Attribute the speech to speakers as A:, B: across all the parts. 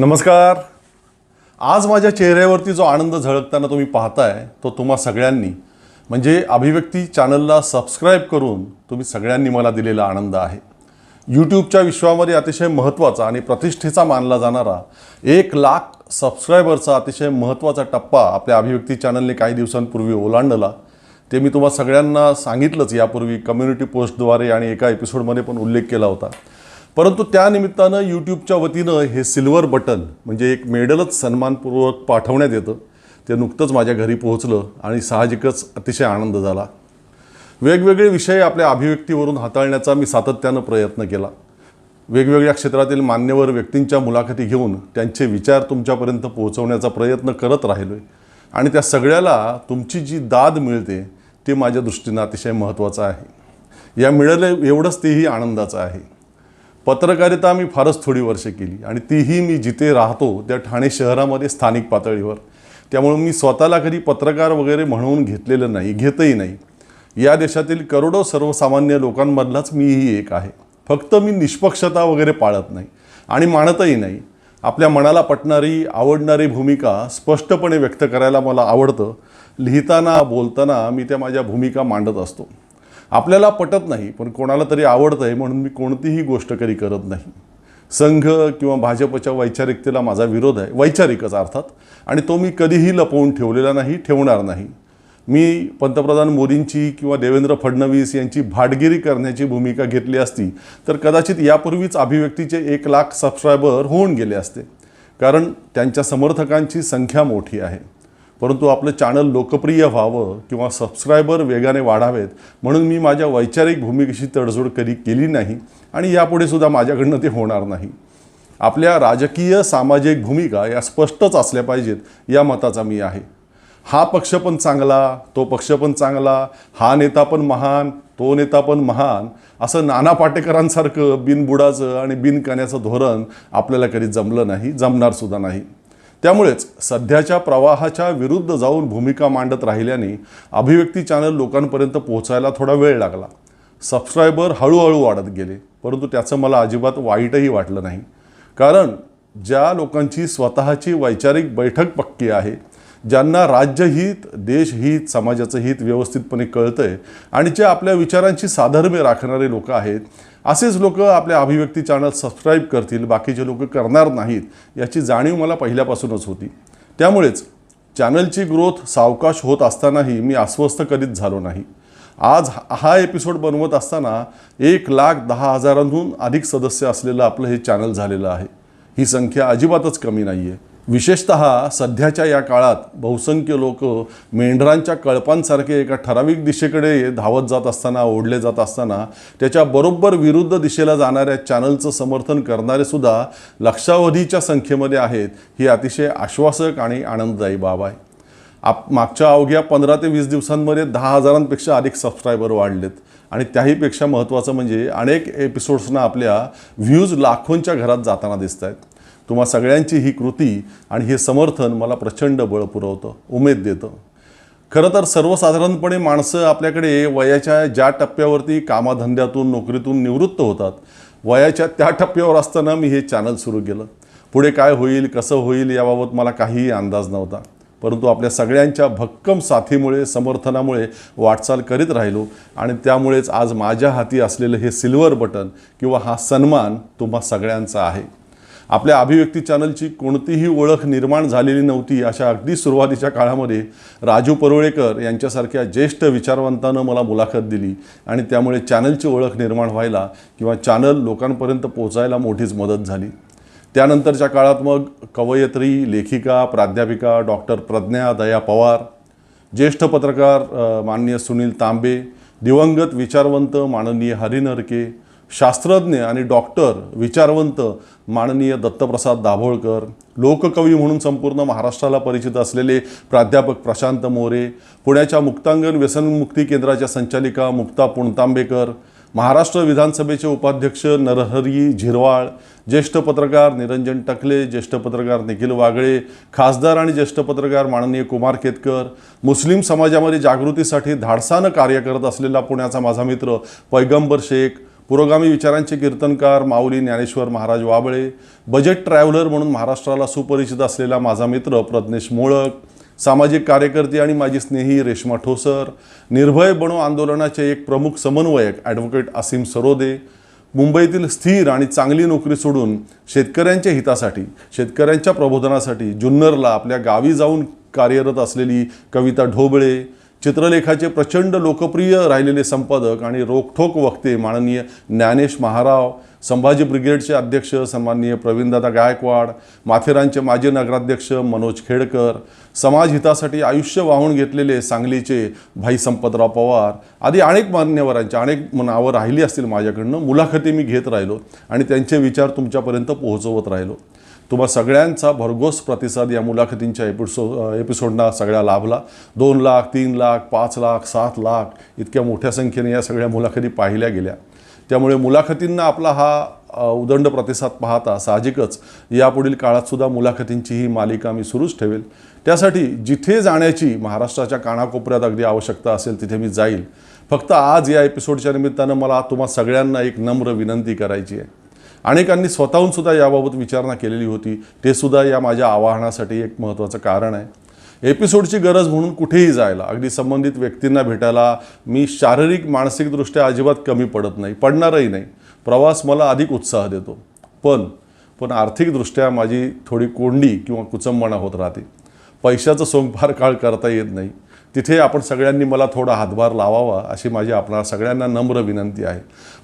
A: नमस्कार. आज माझ्या चेहऱ्यावरती जो आनंद झळकताना तुम्ही पाहताय तो तुम्हा सगळ्यांनी. म्हणजे अभिव्यक्ती चॅनलला सबस्क्राईब करून तुम्ही सगळ्यांनी मला दिलेला आनंद आहे. यूट्यूबच्या विश्वामध्ये अतिशय महत्त्वाचा आणि प्रतिष्ठेचा मानला जाणारा एक लाख सबस्क्रायबरचा अतिशय महत्त्वाचा टप्पा आपल्या अभिव्यक्ती चॅनलने काही दिवसांपूर्वी ओलांडला. ते मी तुम्हा सगळ्यांना सांगितलंच यापूर्वी कम्युनिटी पोस्टद्वारे आणि एका एपिसोडमध्ये पण उल्लेख केला होता. परंतु त्यानिमित्तानं यूट्यूबच्या वतीनं हे सिल्वर बटन म्हणजे एक मेडलच सन्मानपूर्वक पाठवण्यात येतं. ते नुकतंच माझ्या घरी पोहोचलं आणि साहजिकच अतिशय आनंद झाला. वेगवेगळे विषय आपल्या अभिव्यक्तीवरून हाताळण्याचा मी सातत्यानं प्रयत्न केला. वेगवेगळ्या क्षेत्रातील मान्यवर व्यक्तींच्या मुलाखती घेऊन त्यांचे विचार तुमच्यापर्यंत पोहोचवण्याचा प्रयत्न करत राहिलो आहे आणि त्या सगळ्याला तुमची जी दाद मिळते ते माझ्या दृष्टीनं अतिशय महत्त्वाचं आहे. या मिळालं एवढंच तेही आनंदाचं आहे. पत्रकारिता मी फारच थोडी वर्षे केली आणि तीही मी जिथे राहतो त्या ठाणे शहरामध्ये स्थानिक पातळीवर. त्यामुळे मी स्वतःला कधी पत्रकार वगैरे म्हणून घेतलेलं नाही घेतही नाही. या देशातील करोडो सर्वसामान्य लोकांमधलाच मीही एक आहे. फक्त मी निष्पक्षता वगैरे पाळत नाही आणि मानतही नाही. आपल्या मनाला पटणारी आवडणारी भूमिका स्पष्टपणे व्यक्त करायला मला आवडतं. लिहिताना बोलताना मी त्या माझ्या भूमिका मांडत असतो. आपल्याला पटत नाही पण कोणाला तरी आवडतं आहे म्हणून मी कोणतीही गोष्ट कधी करत नाही. संघ किंवा भाजपच्या वैचारिकतेला माझा विरोध आहे वैचारिकच अर्थात. आणि तो मी कधीही लपवून ठेवलेला नाही ठेवणार नाही. मी पंतप्रधान मोदींची किंवा देवेंद्र फडणवीस यांची भाटगिरी करण्याची भूमिका घेतली असती तर कदाचित यापूर्वीच अभिव्यक्तीचे एक लाख सबस्क्रायबर होऊन गेले असते. कारण त्यांच्या समर्थकांची संख्या मोठी आहे. परंतु आपलं चॅनल लोकप्रिय व्हावं किंवा सबस्क्रायबर वेगाने वाढावेत म्हणून मी माझ्या वैचारिक भूमिकेशी तडजोड कधी केली नाही आणि यापुढे सुद्धा माझ्याकडनं ते होणार नाही. आपल्या राजकीय सामाजिक भूमिका या स्पष्टच असल्या पाहिजेत या मताचा मी आहे. हा पक्ष पण चांगला तो पक्ष पण चांगला हा नेता पण महान तो नेता पण महान असं नाना पाटेकरांसारखं बिनबुडाचं आणि बिनकाण्याचं धोरण आपल्याला कधी जमलं नाही जमणार सुद्धा नाही. त्यामुळेच सध्याच्या प्रवाहाच्या विरुद्ध जाऊन भूमिका मांडत राहिल्याने अभिव्यक्ती चॅनल लोकांपर्यंत पोहोचायला थोडा वेळ लागला. सबस्क्रायबर हळूहळू वाढत गेले परंतु त्याचं मला अजिबात वाईटही वाटलं नाही. कारण ज्या लोकांची स्वतःची वैचारिक बैठक पक्की आहे ज्यांना राज्यहित देशहित समाजाचं हित व्यवस्थितपणे कळतं आहे आणि जे आपल्या विचारांची साधर्म्य राखणारे लोक आहेत असेच लोक आपल्या अभिव्यक्ती चॅनल सबस्क्राईब करतील बाकीचे लोक करणार नाहीत याची जाणीव मला पहिल्यापासूनच होती. त्यामुळेच चॅनलची ग्रोथ सावकाश होत असतानाही मी अस्वस्थ कधीच झालो नाही. आज हा- हा एपिसोड बनवत असताना एक लाख दहा हजारांहून अधिक सदस्य असलेलं आपलं हे चॅनल झालेलं आहे. ही संख्या अजिबातच कमी नाही आहे विशेषत सध्याच्या या काळात बहुसंख्य लोक मेंढरांच्या कळपांसारखे एका ठराविक दिशेकडे धावत जात असताना ओढले जात असताना त्याच्या बरोबर विरुद्ध दिशेला जाणाऱ्या चॅनलचं समर्थन करणारे सुद्धा लक्षावधीच्या संख्येमध्ये आहेत. ही अतिशय आश्वासक आणि आनंददायी बाब आहे. आप मागच्या अवघ्या पंधरा ते वीस दिवसांमध्ये दहा हजारांपेक्षा अधिक सबस्क्रायबर वाढलेत. आणि त्याहीपेक्षा महत्त्वाचं म्हणजे अनेक एपिसोड्सना आपल्या व्ह्यूज लाखोंच्या घरात जाताना दिसत आहेत तुम्हा सगळ्यांची ही कृती आणि हे समर्थन मला प्रचंड बळ पुरवतं उमेद देतं. खरं तर सर्वसाधारणपणे माणसं आपल्याकडे वयाच्या ज्या टप्प्यावरती कामाधंद्यातून नोकरीतून निवृत्त होतात वयाच्या त्या टप्प्यावर असताना मी हे चॅनल सुरू केलं. पुढे काय होईल कसं होईल याबाबत मला काहीही अंदाज नव्हता. परंतु आपल्या सगळ्यांच्या भक्कम साथीमुळे समर्थनामुळे वाटचाल करीत राहिलो आणि त्यामुळेच आज माझ्या हाती असलेलं हे सिल्वर बटन किंवा हा सन्मान तुम्हा सगळ्यांचा आहे. आपल्या अभिव्यक्ती चॅनलची कोणतीही ओळख निर्माण झालेली नव्हती अशा अगदी सुरुवातीच्या काळामध्ये राजू परुळेकर यांच्यासारख्या ज्येष्ठ विचारवंतानं मला मुलाखत दिली आणि त्यामुळे चॅनलची ओळख निर्माण व्हायला किंवा चॅनल लोकांपर्यंत पोहोचायला मोठीच मदत झाली. त्यानंतरच्या काळात मग कवयित्री लेखिका प्राध्यापिका डॉक्टर प्रज्ञा दया पवार ज्येष्ठ पत्रकार माननीय सुनील तांबे दिवंगत विचारवंत माननीय हरिनरके शास्त्रज्ञ आणि डॉक्टर विचारवंत माननीय दत्तप्रसाद दाभोळकर लोककवी म्हणून संपूर्ण महाराष्ट्राला परिचित असलेले प्राध्यापक प्रशांत मोरे पुण्याच्या मुक्तांगण व्यसनमुक्ती केंद्राच्या संचालिका मुक्ता पुणतांबेकर महाराष्ट्र विधानसभेचे उपाध्यक्ष नरहरी झिरवाळ ज्येष्ठ पत्रकार निरंजन टकले ज्येष्ठ पत्रकार निखिल वागळे खासदार आणि ज्येष्ठ पत्रकार माननीय कुमार केतकर मुस्लिम समाजामध्ये जागृतीसाठी धाडसानं कार्य करत असलेला पुण्याचा माझा मित्र पैगंबर शेख पुरोगामी विचारांचे कीर्तनकार माऊली ज्ञानेश्वर महाराज वाबळे बजेट ट्रॅव्हलर म्हणून महाराष्ट्राला सुपरिचित असलेला माझा मित्र प्रज्ञेश मोळक सामाजिक कार्यकर्ते आणि माझी स्नेही रेश्मा ठोसर निर्भय बनो आंदोलनाचे एक प्रमुख समन्वयक ॲडव्होकेट असीम सरोदे मुंबईतील स्थिर आणि चांगली नोकरी सोडून शेतकऱ्यांच्या हितासाठी शेतकऱ्यांच्या प्रबोधनासाठी जुन्नरला आपल्या गावी जाऊन कार्यरत असलेली कविता ढोबळे चित्रलेखाचे प्रचंड लोकप्रिय राहिलेले संपादक आणि रोखठोक वक्ते माननीय ज्ञानेश महाराव संभाजी ब्रिगेडचे अध्यक्ष सन्माननीय प्रवीणदादा गायकवाड माथेरानचे माजी नगराध्यक्ष मनोज खेडकर समाज हितासाठी आयुष्य वाहून घेतलेले सांगलीचे भाई संपतराव पवार आदी अनेक मान्यवरांचे अनेक नावं राहिली असतील माझ्याकडनं. मुलाखती मी घेत राहिलो आणि त्यांचे विचार तुमच्यापर्यंत पोहोचवत राहिलो. तुम्हा सगळ्यांचा भरघोस प्रतिसाद या मुलाखतींच्या एपिसो एपिसोडना सगळ्या लाभला. दोन लाख तीन लाख पाच लाख सात लाख इतक्या मोठ्या संख्येने या सगळ्या मुलाखती पाहिल्या गेल्या. त्यामुळे मुलाखतींना आपला हा उदंड प्रतिसाद पाहता साहजिकच यापुढील काळातसुद्धा मुलाखतींची ही मालिका मी सुरूच ठेवेल. त्यासाठी जिथे जाण्याची महाराष्ट्राच्या कानाकोपऱ्यात अगदी आवश्यकता असेल तिथे मी जाईल. फक्त आज या एपिसोडच्या निमित्तानं मला तुम्हा सगळ्यांना एक नम्र विनंती करायची आहे. अनेकांनी स्वतःहून सुद्धा याबाबत विचारणा केलेली होती. ते सुद्धा या माझ्या आवाहनासाठी एक महत्त्वाचं कारण आहे. एपिसोडची गरज म्हणून कुठेही जायला अगदी संबंधित व्यक्तींना भेटायला मी शारीरिक मानसिकदृष्ट्या अजिबात कमी पडत नाही पडणारही नाही. प्रवास मला अधिक उत्साह देतो. पण पण आर्थिकदृष्ट्या माझी थोडी कोंडी किंवा कुचंबणा होत राहते. पैशाचं सोंग फार काळ करता येत नाही. तिथे आपण सगळ्यांनी मला थोडा हातभार लावावा अशी माझी आपणा सगळ्यांना नम्र विनंती आहे.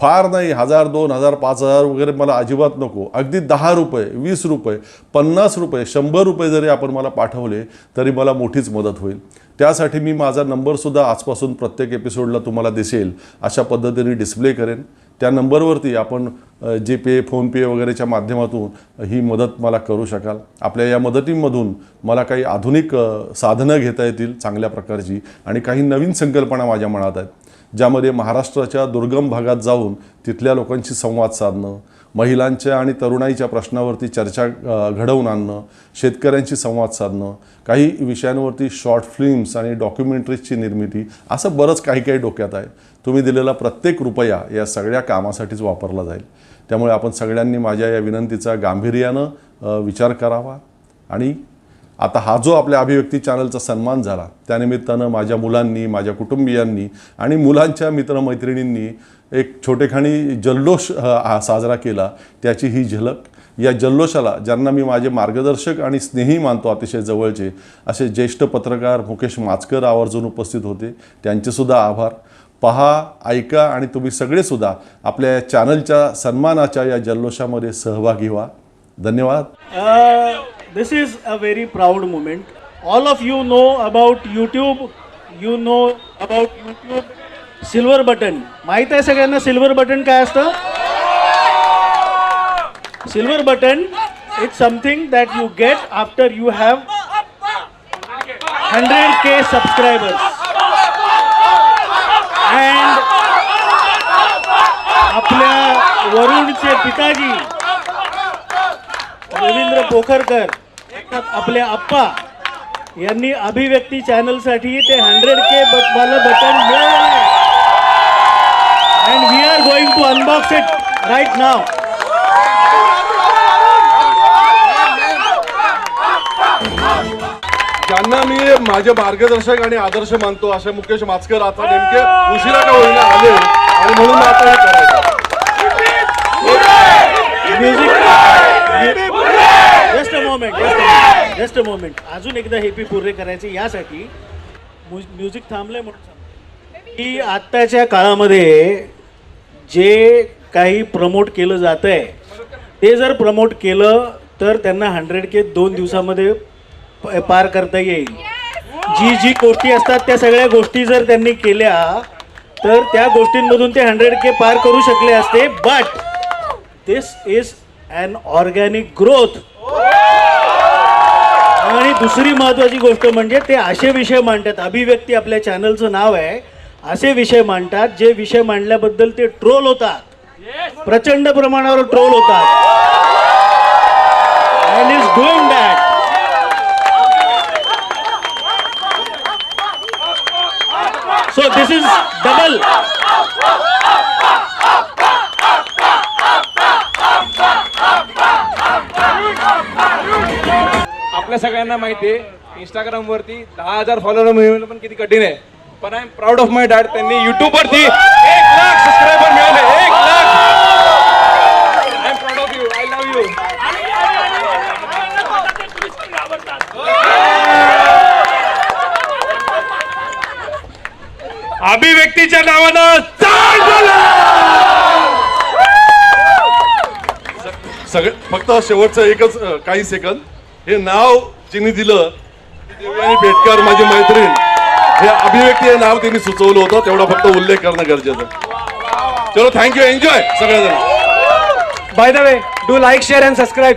A: फार नाही हजार दोन हजार पाच हजार वगैरे मला अजिबात नको. अगदी दहा रुपये वीस रुपये पन्नास रुपये शंभर रुपये जरी आपण मला पाठवले तरी मला मोठीच मदत होईल. त्यासाठी मी माझा नंबरसुद्धा आजपासून प्रत्येक एपिसोडला तुम्हाला दिसेल. अशा पद्धतीने डिस्प्ले करेन. त्या नंबरवरती आपण जी पे फोनपे वगैरेच्या माध्यमातून ही मदत मला करू शकाल. आपल्या या मदतीमधून मला काही आधुनिक साधनं घेता येतील चांगल्या प्रकारची आणि काही नवीन संकल्पना माझ्या मनात आहेत ज्यामध्ये महाराष्ट्राच्या दुर्गम भागात जाऊन तिथल्या लोकांशी संवाद साधणं महिलांच्या आणि तरुणाईच्या प्रश्नावरती चर्चा घडवून आणणं शेतकऱ्यांशी संवाद साधणं काही विषयांवरती शॉर्ट फिल्म्स आणि डॉक्युमेंटरीजची निर्मिती असं बरंच काही काही डोक्यात आहे. तुम्ही दिलेला प्रत्येक रुपया या सगळ्या कामासाठीच वापरला जाईल. त्यामुळे आपण सगळ्यांनी माझ्या या विनंतीचा गांभीर्यानं विचार करावा आणि आता हा जो आपल्या अभिव्यक्ती चॅनलचा सन्मान झाला त्यानिमित्तानं माझ्या मुलांनी माझ्या कुटुंबियांनी आणि मुलांच्या मित्रमैत्रिणींनी एक छोटेखानी जल्लोष हा साजरा केला त्याची ही झलक. या जल्लोषाला ज्यांना मी माझे मार्गदर्शक आणि स्नेही मानतो अतिशय जवळचे असे ज्येष्ठ पत्रकार मुकेश माचकर आवर्जून उपस्थित होते. त्यांचेसुद्धा आभार. पहा ऐका आणि तुम्ही सगळेसुद्धा आपल्या या चॅनलच्या सन्मानाच्या या जल्लोषामध्ये सहभागी व्हा. धन्यवाद.
B: This is a very proud moment. All of you know about YouTube. You know about YouTube. Silver button माहीत आहे सगळ्यांना सिल्वर बटन काय असतं silver button it's something that you get after you have hundred K subscribers and आपल्या वरुणचे पिताजी रवींद्र पोखरकर अर्थात आपले आप्पा. यांनी अभिव्यक्ती चॅनलसाठी ते हंड्रेड के वाला बटन मिळवलं and we are going to unbox it right नाव
A: ज्यांना मी माझे मार्गदर्शक आणि आदर्श मानतो असे मुकेश माचकर आता नेमके उशिरा का होईना आले आणि म्हणून आता हे करायचं.
B: Music just a moment just a moment अजून एकदा हेपी पुरे करायचे. यासाठी म्युझिक थांबलंय म्हणून. की आत्ताच्या काळामध्ये जे काही प्रमोट केलं जात आहे ते जर प्रमोट केलं तर त्यांना हंड्रेड के दोन दिवसामध्ये प- पार करता येईल. जी जी गोष्टी असतात त्या सगळ्या गोष्टी जर त्यांनी केल्या तर त्या गोष्टींमधून ते हंड्रेड के पार करू शकले असते. But this is an organic growth आणि दुसरी महत्वाची गोष्ट म्हणजे ते असे विषय मांडतात. अभिव्यक्ती आपल्या चॅनलचं नाव आहे. असे विषय मांडतात जे विषय मांडल्याबद्दल ते ट्रोल होतात. प्रचंड प्रमाणावर ट्रोल होतात and is doing that so this is double
C: आपल्या सगळ्यांना माहिती आहे इंस्टाग्राम वरती दहा हजार फॉलोअर मिळवणं पण किती कठीण आहे. पण I am proud of my dad त्यांनी युट्यूब वरती एक लाख सबस्क्रायबर मिळवले एक lakh. I am proud of you I love you अभिव्यक्तीच्या नावानं
A: सगळं फक्त शेवटचं एकच काही सेकंद हे नाव जिने दिलं देवयानी पेटकर माझी मैत्रीण. हे अभिव्यक्ती हे नाव त्यांनी सुचवलं होतं तेवढा फक्त उल्लेख करणं गरजेचं चलो थँक्यू एन्जॉय सगळेजण.
C: By the way do like share and subscribe